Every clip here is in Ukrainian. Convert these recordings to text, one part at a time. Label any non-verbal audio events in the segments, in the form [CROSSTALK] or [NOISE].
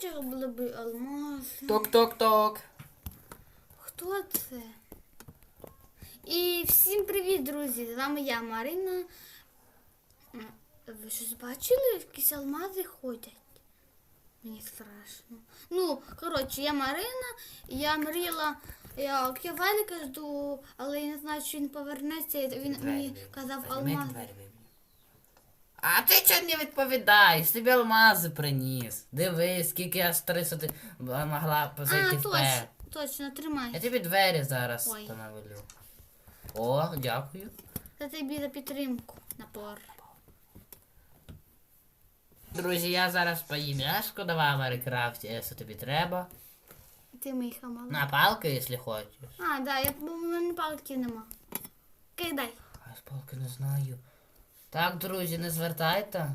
бачиш, були б алмази. Ток-ток-ток. Хто це? І всім привіт, друзі! З вами я, Марина. Ви щось бачили? Якісь алмази ходять. Мені страшно. Ну, коротше, я Марина, я мріяла, я Валіка жду, але я не знаю, чи він повернеться. Він мені казав алмаз. А ти чого не відповідаєш? Тобі алмази приніс. Дивись, скільки я стрису ти могла А, зайти точно, вперед. точно, тримай. Я тобі двері зараз Ой. встановлю. О, дякую. Це тобі за підтримку. Напор. Друзі, я зараз поїм м'яшко, давай в Майнкрафті, якщо тобі треба. Ти мій хамал. На палки, якщо хочеш. А, да, я бо в мене палки нема. Кидай. А з палки не знаю. Так, друзі, не звертайте.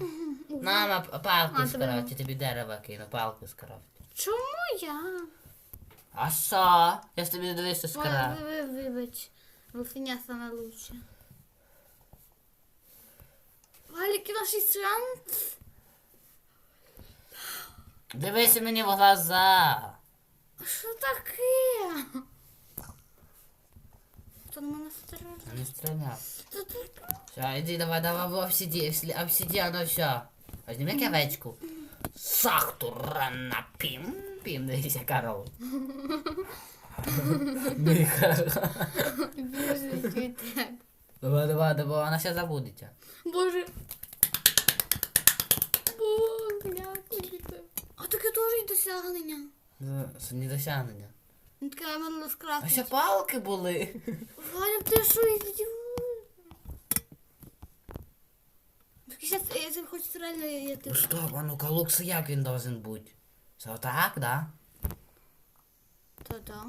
Мама, п- палку А, тебе скрафті, тобі дерево кину, палку скрафті. Чому я? А що? Я ж тобі дивився Ой, скрафт. ви, ви, вибач. Руфиня саме лучше. Валік, наш шанс. Дивися мені в глаза. Що таке? Хто на стріляє? Я Не. Все, иди, давай, давай в обсиди, обсидиану, все. Возьми кавечку. Сахту рана пім, пім, дивися корову. Боже. Давай, давай, давай, вона ще забудеться. Боже. Боже. А таке теж і досягнення. Це не досягнення. Ну, Таке мене А ще палки були. Валя, ти що ідіот? Зараз, якщо хочеш реально, я. Ну стоп, а ну-ка, лукс як він должен бути? Це отак, да? То да.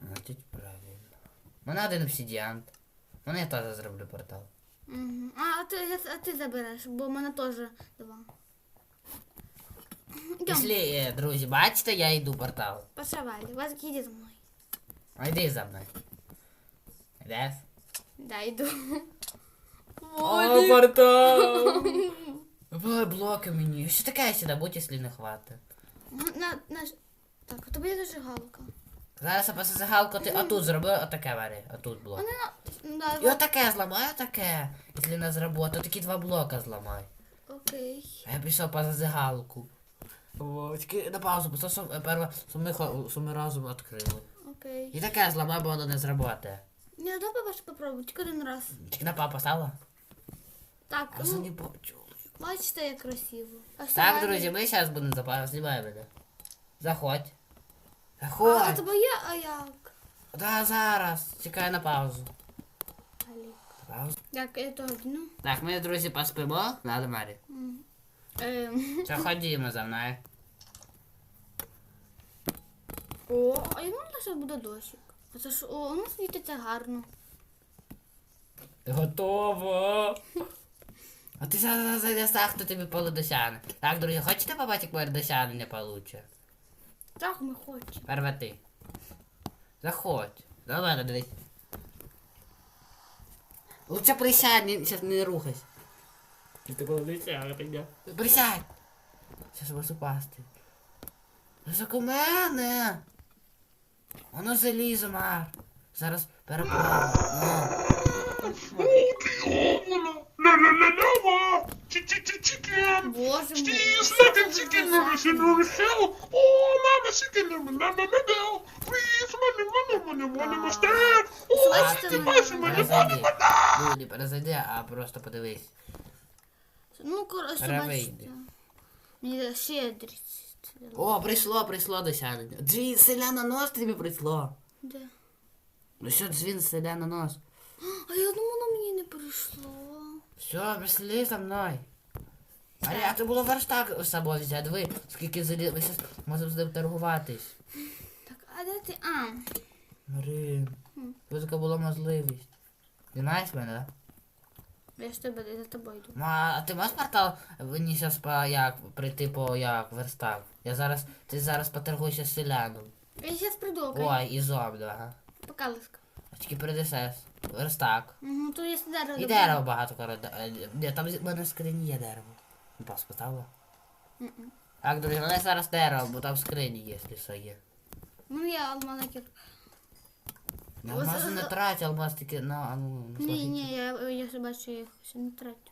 Значить, правильно. У мене один обсидіант. Мене я теж зроблю портал. Мгм. А, а, ти, а ти забереш, бо в мене теж два. Якщо, е, друзі, бачите, я йду портал. пошивай, вас їде за мною. А йди за мною. Йдеш? Да, йду. О, портал! [LAUGHS] Давай блоки мені. Що таке сюди, будь, якщо не хватить. На, на, на... Так, у тебе є зажигалка. Зараз я просто загалку ти отут зроби, отаке вари, отут блок. Вони на... І Да, отаке зламай, отаке. Якщо не зробив, то такі два блока зламай. окей. А я пішов по загалку. О, тільки на паузу, бо що перше, що ми, хо- що ми разом відкрили. Окей. І таке зламай, бо воно не зробити. Не, давай побачу попробуй, тільки один раз. Тільки на папу поставила? Так, А це ну, не почули. бачите, як красиво. А Так, сьогодні- друзі, ми зараз будемо запаю, знімаємо мене. Заходь. А, а Заходь. тебе є, а як? Да, зараз. Чекай на паузу. Алі. Паузу. Так, я то одну. Так, ми, друзі, поспимо. Надо, Марі. Ем. Що ходімо за мною. О, а я можна зараз буде дощик. А це ж, о, воно світиться гарно. Готово. А ти зараз так, хто тобі поле досягне. Так, друзі, хочете побачити, як моє досягнення получше? Так ми хочемо. Перва ти. Заходь. До мене дивись. Лучше присядь, не, сейчас не рухайся. Ти такого досягнення. Присядь. Сейчас вас упасти. Високо у мене. Воно залізо, Мар. Зараз переправимо. La la la lava! Chicken! Боже мой. Please let him chicken nourish and nourish hell! Oh, mama chicken never never never Please, money, money, money, money, must stand! Oh, Бачите, ти мене? money, money, Перезайди. money, Ну, не перезайди, а просто подивись. Ну, коротше, Перевийди. бачите. Мені щедрість. О, прийшло, прийшло досягнення. Дзвін селяна нос тобі прийшло. Де? Ну що, дзвін селяна нос. А я думала, мені не прийшло. Все, пішли за мною. Марія, ти було верстак з собою взяти. Ви скільки заліз. Ми зараз можемо з ним торгуватись. Так, а де ти? А, Марин. Ви така була можливість. Ти знаєш мене, да? Я ж тебе за тобою йду. Ма, а ти можеш портал мені зараз по як прийти по як верстак? Я зараз. Ти зараз поторгуєшся з селяном. Я зараз прийду, окей? Ой, і зомбі, ага. Пока ласка. А тільки прийдеш. Верстак. Угу, то я дерево. І добуду. дерево багато коротко. Ні, там в мене в скрині є дерево. Пас поставила? Мгм. Так, друзі, мене зараз дерево, бо там скрині є, якщо є. Ну я Ось, алмази не трать, алмаз тільки на, ну, Ні, ні, я, я ще бачу, я їх ще не тратю.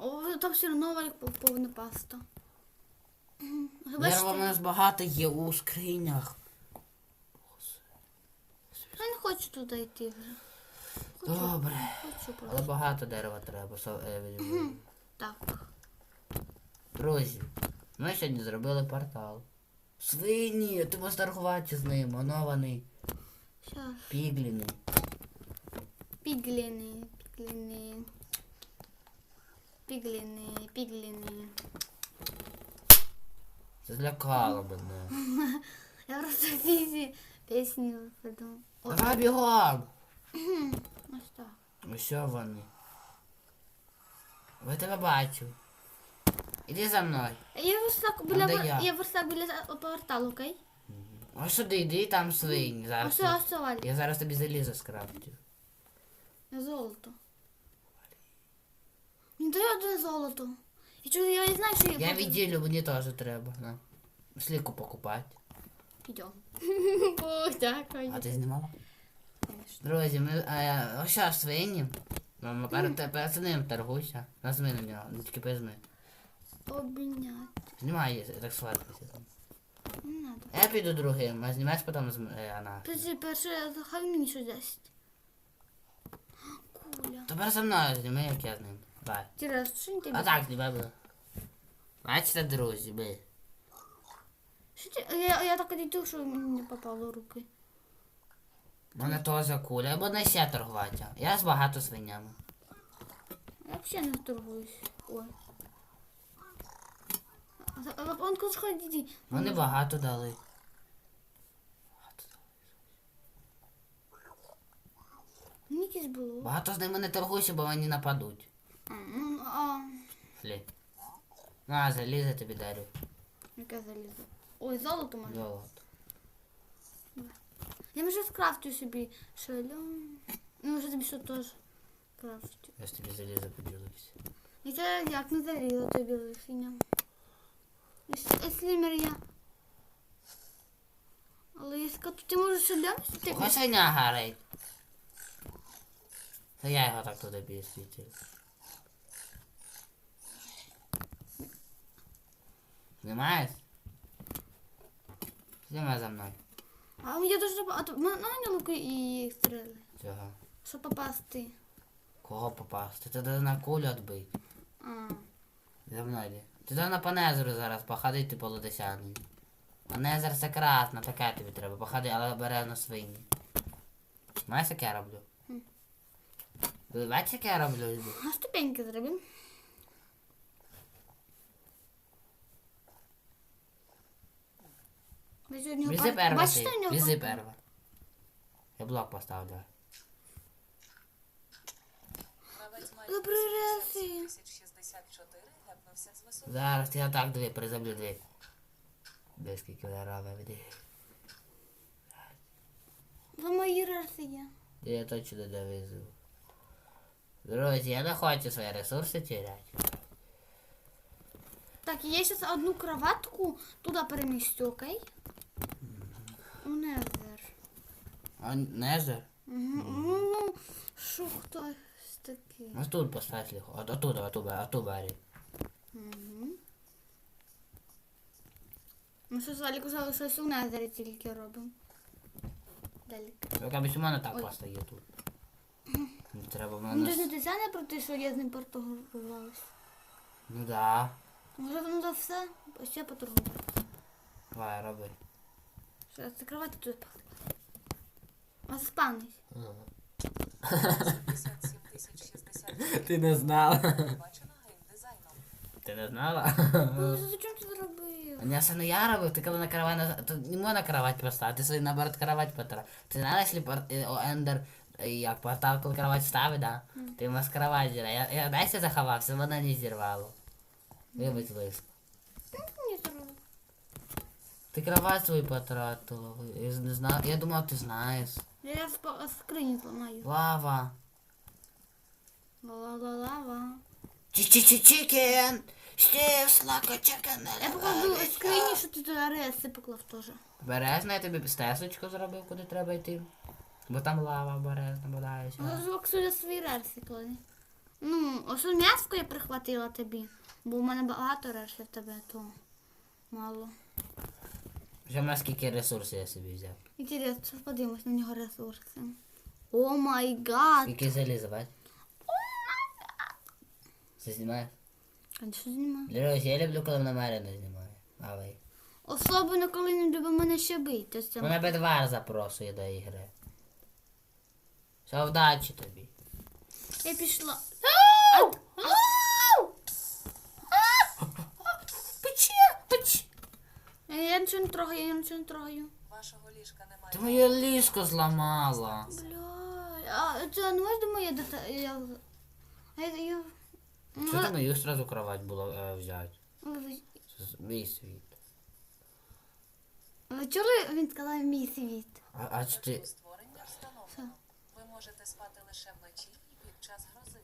О, там все одно повна паста. Дерева в нас багато є у скринях. я не хочу туди йти вже. Хочу, Добре. хочу Але багато дерева треба. е, Так. Друзі, ми сьогодні зробили портал. Свині, ти можеш торгувати з ним, онований, Щас. Пігліний. Пігліни, пігліни. Пігліни, пігліни. Це злякало мене. Я просто пісні, пісні подумала. О, Давай бігом! ось так. Ось що вони. Ви тебе бачу. Іди за мною. Я верстак біля, де пор- я? я верстак біля за- порталу, окей? Ось сюди, йди, там свині. Ось Зараз. ось це валік. Я зараз тобі залізо скрафтю. Золото. Мені дай одне золото. І чого я не знаю, що я Я буду- відділю, мені теж треба. На. Сліку покупати. Йдем. [LAUGHS] Дякую. А ти знімала? Друзі, ми. Е, ось що, свині. Мама, перед, перед ним торгуйся. Нажми на нього, не тільки прижми. Обміняти. Знімай, так сваркайся. Не надо. Я піду другим, а знімаєш потім з м- е, вона. Подожди, перше, хай мені щось дасть. Куля. Тепер за мною зніми, як я з ним. Давай. Тірес, що не тобі? А так, знімай буде. Бачите, друзі, ми. Що ти? Я, я так йду, що мені не попало в руки. У мене теж куля, або не ще торгувати. Я з багато свинями. Я взагалі не торгуюсь. Ой. А, а, Он куди ходить? Вони багато дали. Мені якесь було. Багато з ними не торгуйся, бо вони нападуть. Ну, а. На, залізо тобі дарю. яке залізо. Ой, золото може. Золото. Я може скрафтю собі шелю. Ну, може тобі що теж крафтю. Я ж тобі залізо поділився. І це як не залізо тобі лишення. Слімер я. Я скажу, ти можеш сюди сюди? Свиня гарить. Це я його так туди підсвітив. Знімаєш? Знімай за мною. А я дуже а то на на луки і стріли. Цього. Щоб попасти. Кого попасти? Ти треба на кулю відбити. А. За мною йди. Ти треба на панезеру зараз походити по лодосяні. Панезер це красна, таке тобі треба. Походи, але обережно свині. Знаєш, як я роблю? Бачите, як я роблю? А ступеньки зробимо. Візи перва ти. Візи перва. Я блок поставлю. Добрий раз. 1064 гепнувся з висоти. Зараз я так дві приземлю дві. Де скільки я робив дві. Ви мої раси є. Я точно довезу. Друзі, я не хочу свої ресурси теряти. Так, я зараз одну кроватку туди перемістю, окей? У Незер. А незер? Угу. Ну, що хтось такий. Ось тут поставь легко. От, оттуда, оттуда, оттуда бери. Угу. Ми що з Валіку сказали, щось у Незері тільки робимо. Далі. Тільки без мене так Ой. постає тут. Не треба Ну, мене. ти ж не ти не про те, що я з ним поторгувалась. Ну да. Може воно за все, ще поторгувати. Давай, роби. Що закривати тут пахне. А спавнись. 57 тисяч 60 Ти не знала. Ти не знала? Боже, [LAUGHS] зачем ти зробив? Не я робив, ти коли на кровать, то не можна кровать поставити, ти собі наоборот кровать потра. Ти знаєш, якщо пор... е, ендер, е, як портал, коли кровать ставить, да? Ти можеш кровать зіра. Я, я дайся заховався, вона не зірвало. Вибач. Ні, зробив. Ти кровать свою потратила. Я не знаю, я думав, ти знаєш. Я в скрині зламаю. Лава. Ла-ла-ла-ла. Чі-чі-чі-чікен! Стів, слака, чекане. Я покладу скрині, що ти туди реси поклав теж. Березна, я тобі стесочку зробив, куди треба йти. Бо там лава березна бодається. Ну, звук сюди свої рерси клади. Ну, ось м'яско я прихватила тобі, бо в мене багато рерсів тебе, то мало. Вже в нас скільки ресурсів я собі взяв. Інтересно, подивимось на нього ресурси. О май гад! Скільки заліза, бать? Це знімаєш? А що знімаю? Лерось, я люблю, коли вона Марина знімає. Малий. Особливо, коли не любить мене ще бити. Це... Вона бедвар запрошує до ігри. Все, вдачі тобі. Я пішла. Пече, пече. Я нічого не трогаю, я нічого не трогаю. Вашого ліжка немає. Ти моє ліжко зламала. Бля, а це не можна моє дата. Я... Я... Що ти мою сразу кровать було е, взяти? Ви, мій світ. ви чули, він сказав мій світ. А, а чи ти... Створення встановлено. Ви можете спати лише вночі і під час грози.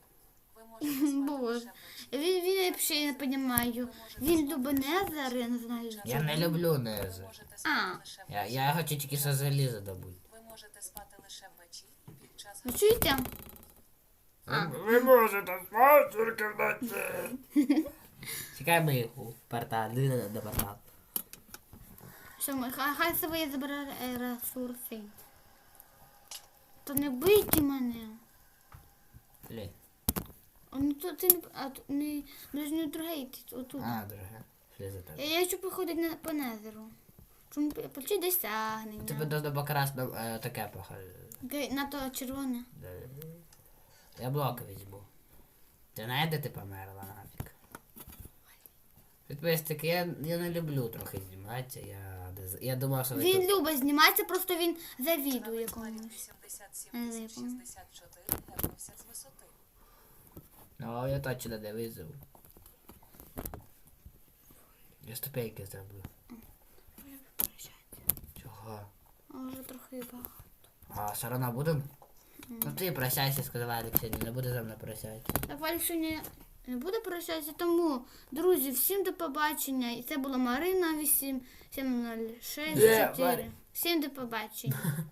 Ви можете спати Боже. лише вночі. Він, він я взагалі не розумію. Він любить Незер, я не знаю. Я не люблю. Можете спати лише Я, вночі. я хочу тільки все залізо добути. Ви можете спати лише вночі і під час Ви грози. чуєте? Ви можете спати тільки вночі. [LAUGHS] Чекай миху. Портал, диви до портал. Що ми, хай, хай забере е, ресурси. То не бийте мене. Блін. А, Ну то ти не, а, то не, не ж не трогайте, отут. А, дорога. Що за тебе? Я, я хочу походити на, по незеру. Чому почти Тебе досягнення. до, до бокрасне е, таке похоже. Окей, На то червоне. Я блок візьму. Ти знаєш, де ти померла нафіг? Підписники, я, я не люблю трохи зніматися. Я, я думав, що ви Він тут... любить зніматися, просто він завідує якомусь. 87 064 гепнувся з висоти. Ну, я точно не визову. Я ступеньки зроблю. Чого? А вже трохи багато. А одно будемо? Ну ти прощайся, сказала Олексій, не буде за мною прощатися. Так Валік сьогодні не буде прощатися, тому, друзі, всім до побачення. І це була Марина 8 706 Де, 4. Валя? Всім до побачення. [LAUGHS]